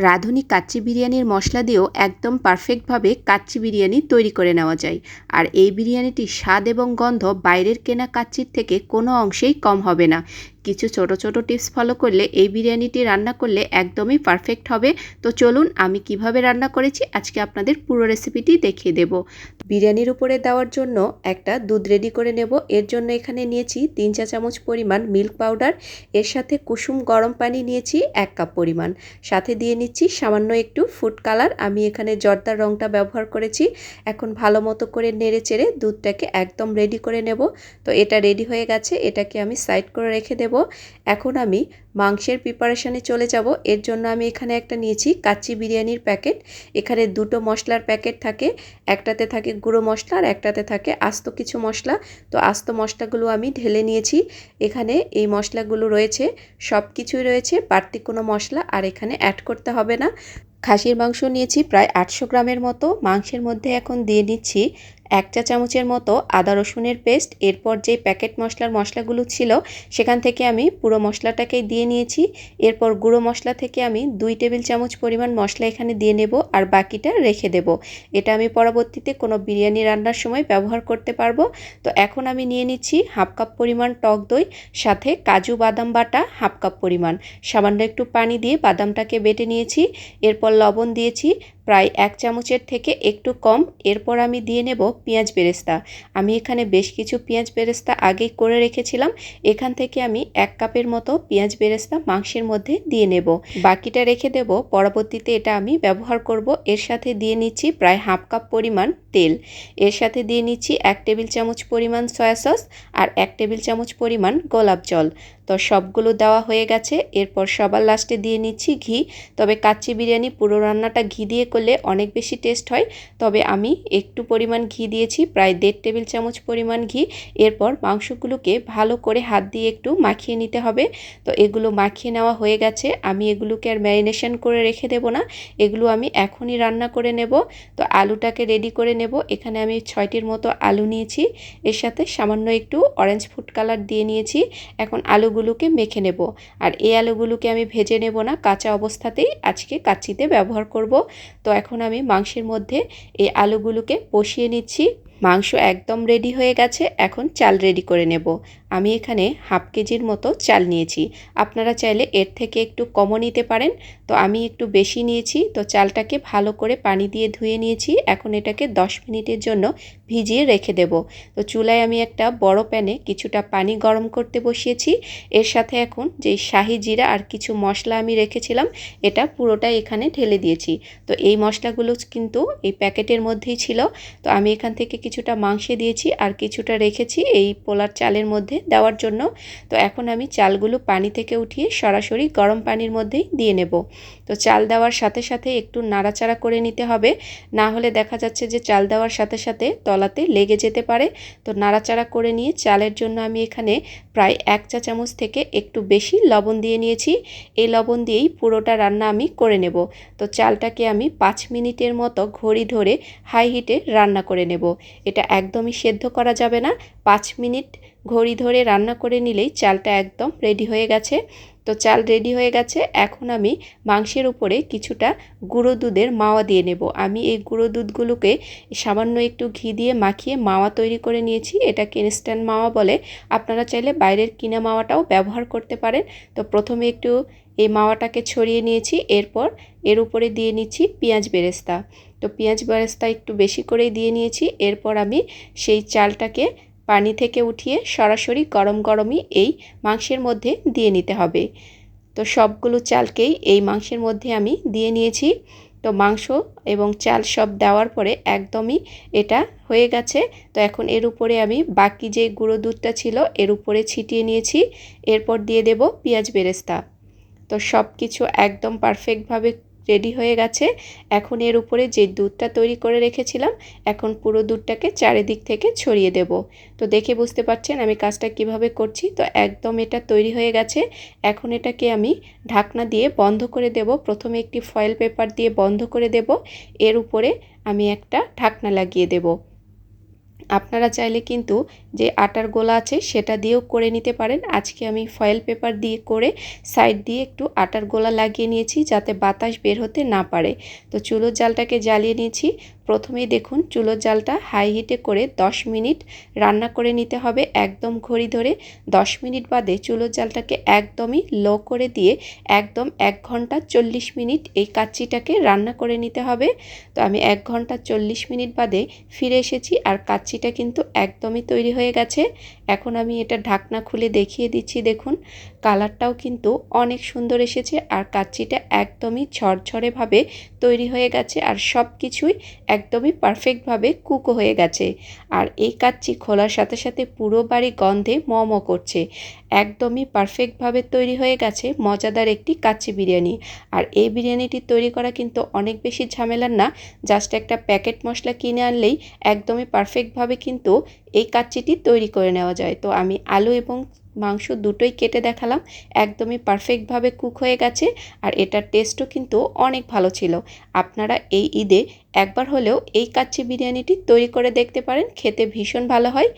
রাঁধুনি কাচ্চি বিরিয়ানির মশলা দিয়েও একদম পারফেক্টভাবে কাচ্চি বিরিয়ানি তৈরি করে নেওয়া যায়। আর এই বিরিয়ানিটির স্বাদ এবং গন্ধ বাইরের কেনা কাচ্চির থেকে কোনো অংশেই কম হবে না। কিছু ছোট ছোট টিপস ফলো করলে এই বিরিয়ানিটি রান্না করলে একদমই পারফেক্ট হবে। তো চলুন আমি কীভাবে রান্না করেছি আজকে আপনাদের পুরো রেসিপিটি দেখিয়ে দেব। বিরিয়ানির উপরে দেওয়ার জন্য একটা দুধ রেডি করে নেব। এর জন্য এখানে নিয়েছি তিন চা চামচ পরিমাণ মিল্ক পাউডার এর সাথে কুসুম গরম পানি নিয়েছি এক কাপ পরিমাণ। সাথে দিয়ে নিচ্ছি সামান্য একটু ফুড কালার আমি এখানে জর্দার রঙটা ব্যবহার করেছি। এখন ভালো মতো করে নেড়ে চেড়ে দুধটাকে একদম রেডি করে নেব। তো এটা রেডি হয়ে গেছে। এটাকে আমি সাইড করে রেখে দেব। এখন আমি মাংসের প্রিপারেশানে চলে যাব। এর জন্য আমি এখানে একটা নিয়েছি কাচ্চি বিরিয়ানির প্যাকেট। এখানে দুটো মশলার প্যাকেট থাকে। একটাতে থাকে গুঁড়ো মশলা আর একটাতে থাকে আস্ত কিছু মশলা। তো আস্ত মশলাগুলো আমি ঢেলে নিয়েছি। এখানে এই মশলাগুলো রয়েছে। সব কিছুই রয়েছে। বাড়তি কোনো মশলা আর এখানে অ্যাড করতে হবে না। খাসির মাংস নিয়েছি প্রায় আটশো গ্রামের মতো। মাংসের মধ্যে এখন দিয়ে নিচ্ছি এক চা চামচের মতো আদা রসুনের পেস্ট, এরপর যে প্যাকেট মশলার মশলাগুলো ছিল, সেখান থেকে আমি পুরো মশলাটাকে দিয়ে নিয়েছি। এরপর গুঁড়ো মশলা থেকে আমি দুই টেবিল চামচ পরিমাণ মশলা এখানে দিয়ে নেব আর বাকিটা রেখে দেব। এটা আমি পরবর্তীতে কোনো বিরিয়ানি রান্নার সময় ব্যবহার করতে পারব। তো এখন আমি নিয়ে নিচ্ছি হাফ কাপ পরিমাণ টক দই, সাথে কাজু বাদাম বাটা হাফ কাপ পরিমাণ। সামান্য একটু পানি দিয়ে বাদামটাকে বেটে নিয়েছি। এরপর লবণ দিয়েছি। প্রায় এক চামচের থেকে একটু কম। এরপর আমি দিয়ে নেব পেঁয়াজ বেরেস্তা। আমি এখানে বেশ কিছু পেঁয়াজ বেরেস্তা আগেই করে রেখেছিলাম। এখান থেকে আমি এক কাপের মতো পেঁয়াজ বেরেস্তা মাংসের মধ্যে দিয়ে নেব। বাকিটা রেখে দেব। পরবর্তীতে এটা আমি ব্যবহার করব। এর সাথে দিয়ে নিচ্ছি প্রায় হাফ কাপ পরিমাণ তেল। এর সাথে দিয়ে নিচ্ছি এক টেবিল চামচ পরিমাণ সয়া সস আর এক টেবিল চামচ পরিমাণ গোলাপ জল। তো সবগুলো দেওয়া হয়ে গেছে। এরপর সবার লাস্টে দিয়ে নিচ্ছি ঘি। তবে কাচ্চি বিরিয়ানি পুরো রান্নাটা ঘি দিয়ে করলে অনেক বেশি টেস্ট হয়। তবে আমি একটু পরিমাণ ঘি দিয়েছি, প্রায় দেড় টেবিল চামচ পরিমাণ ঘি। এরপর মাংসগুলোকে ভালো করে হাত দিয়ে একটু মাখিয়ে নিতে হবে। তো এগুলো মাখিয়ে নেওয়া হয়ে গেছে। আমি এগুলোকে আর ম্যারিনেশন করে রেখে দেব না। এগুলো আমি এখনই রান্না করে নেব। তো আলুটাকে রেডি করে নেব। এখানে আমি ছয়টির মতো আলু নিয়েছি। এর সাথে সামান্য একটু অরেঞ্জ ফুড কালার দিয়ে নিয়েছি। এখন আলুগুলো আলুগুলোকে মেখে নেব। আর এই আলুগুলোকে আমি ভেজে নেব না। কাঁচা অবস্থাতেই আজকে কাচ্চিতে ব্যবহার করব। তো এখন আমি মাংসের মধ্যে এই আলুগুলোকে বসিয়ে নিচ্ছি। মাংস একদম রেডি হয়ে গেছে, এখন চাল রেডি করে নেব। আমি এখানে হাফ কেজির মতো চাল নিয়েছি। আপনারা চাইলে এর থেকে একটু কমও নিতে পারেন। তো আমি একটু বেশি নিয়েছি, তো চালটাকে ভালো করে পানি দিয়ে ধুয়ে নিয়েছি। এখন এটাকে 10 মিনিটের জন্য ভিজিয়ে রেখে দেব। তো চুলায় আমি একটা বড় প্যানে কিছুটা পানি গরম করতে বসিয়েছি। এর সাথে এখন যেই শাহি জিরা আর কিছু মশলা আমি রেখেছিলাম, এটা পুরোটাই এখানে ঢেলে দিয়েছি। তো এই মশলাগুলো কিন্তু এই প্যাকেটের মধ্যেই ছিল। তো আমি এখান থেকে কিছুটা মাংসে দিয়েছি আর কিছুটা রেখেছি এই পোলার চালের মধ্যে দেওয়ার জন্য। তো এখন আমি চালগুলো পানি থেকে উঠিয়ে সরাসরি গরম পানির মধ্যেই দিয়ে নেব। তো চাল দেওয়ার সাথে সাথে একটু নাড়াচাড়া করে নিতে হবে। না হলে দেখা যাচ্ছে যে চাল দেওয়ার সাথে সাথে তলাতে লেগে যেতে পারে। তো নাড়াচাড়া করে নিয়ে চালের জন্য আমি এখানে প্রায় এক চা চামচ থেকে একটু বেশি লবণ দিয়ে নিয়েছি। এই লবণ দিয়েই পুরোটা রান্না আমি করে নেব। তো চালটাকে আমি পাঁচ মিনিটের মতো ঘড়ি ধরে হাই হিটে রান্না করে নেব। এটা একদমই সেদ্ধ করা যাবে না। পাঁচ মিনিট ঘড়ি ধরে রান্না করে নিলেই চালটা একদম রেডি হয়ে গেছে। তো চাল রেডি হয়ে গেছে, এখন আমি মাংসের উপরে কিছুটা গুঁড়ো দুধের মাওয়া দিয়ে নেব। আমি এই গুঁড়ো দুধগুলোকে সামান্য একটু ঘি দিয়ে মাখিয়ে মাওয়া তৈরি করে নিয়েছি। এটাকে ইনস্ট্যান্ট মাওয়া বলে। আপনারা চাইলে বাইরের কিনা মাওয়াটাও ব্যবহার করতে পারেন। তো প্রথমে একটু এই মাওয়াটাকে ছড়িয়ে নিয়েছি, এরপর এর উপরে দিয়ে নিচ্ছি পেঁয়াজ বেরেস্তা। তো পেঁয়াজ বেরেস্তা একটু বেশি করেই দিয়ে নিয়েছি, এরপর আমি সেই চালটাকে পানি থেকে উঠিয়ে সরাসরি গরম গরমই এই মাংসের মধ্যে দিয়ে নিতে হবে। তো সবগুলো চালকেই এই মাংসের মধ্যে আমি দিয়ে নিয়েছি। তো মাংস এবং চাল সব দেওয়ার পরে একদমই এটা হয়ে গেছে। তো এখন এর উপরে আমি বাকি যে গুঁড়ো দুধটা ছিল, এর উপরে ছিটিয়ে নিয়েছি। এরপর দিয়ে দেব পেঁয়াজ বেরেস্তা। তো সব কিছু একদম পারফেক্টভাবে রেডি হয়ে গেছে। এখন এর উপরে যে দুধটা তৈরি করে রেখেছিলাম, এখন পুরো দুধটাকে চারিদিক থেকে ছড়িয়ে দেব। তো দেখে বুঝতে পারছেন আমি কাজটা কীভাবে করছি? তো একদম এটা তৈরি হয়ে গেছে। এখন এটাকে আমি ঢাকনা দিয়ে বন্ধ করে দেব। প্রথমে একটি ফয়েল পেপার দিয়ে বন্ধ করে দেব। এর উপরে আমি একটা ঢাকনা লাগিয়ে দেব। আপনারা চাইলে কিন্তু যে আটার গোলা আছে সেটা দিয়েও করে নিতে পারেন। আজকে আমি ফয়েল পেপার দিয়ে করে সাইড দিয়ে একটু আটার গোলা লাগিয়ে নিয়েছি যাতে বাতাস বের হতে না পারে। তো চুলোর জালটাকে জ্বালিয়ে নিয়েছি। প্রথমেই দেখুন চুলোর জালটা হাই হিটে করে 10 মিনিট রান্না করে নিতে হবে একদম ঘড়ি ধরে। 10 মিনিট বাদে চুলোর জালটাকে একদমই লো করে দিয়ে একদম এক ঘণ্টা চল্লিশ মিনিট এই কাচ্চিটাকে রান্না করে নিতে হবে। তো আমি এক ঘণ্টা চল্লিশ মিনিট বাদে ফিরে এসেছি আর কাচ্চিটা কিন্তু একদমই তৈরি গেছে। এখন আমি এটা ঢাকনা খুলে দেখিয়ে দিচ্ছি, দেখুন। কালারটাও কিন্তু অনেক সুন্দর এসেছে আর কাচ্চিটা একদমই ঝরঝরেভাবে তৈরি হয়ে গেছে আর সব কিছুই একদমই পারফেক্টভাবে কুকও হয়ে গেছে। আর এই কাচ্চি খোলার সাথে সাথে পুরো বাড়ি গন্ধে ম ম করছে। একদমই পারফেক্টভাবে তৈরি হয়ে গেছে মজাদার একটি কাচ্চি বিরিয়ানি। আর এই বিরিয়ানিটি তৈরি করা কিন্তু অনেক বেশি ঝামেলার না জাস্ট একটা প্যাকেট মশলা কিনে আনলেই একদমই পারফেক্টভাবে কিন্তু এই কাচ্চিটি তৈরি করে নেওয়া যায়। তো আমি আলু এবং মাংস দুটোই কেটে দেখালাম। একদমই পারফেক্টভাবে কুক হয়ে গেছে আর এটার টেস্টও কিন্তু অনেক ভালো ছিল। আপনারা এই ঈদে একবার হলেও এই কাচ্চি বিরিয়ানিটি তৈরি করে দেখতে পারেন। খেতে ভীষণ ভালো হয়।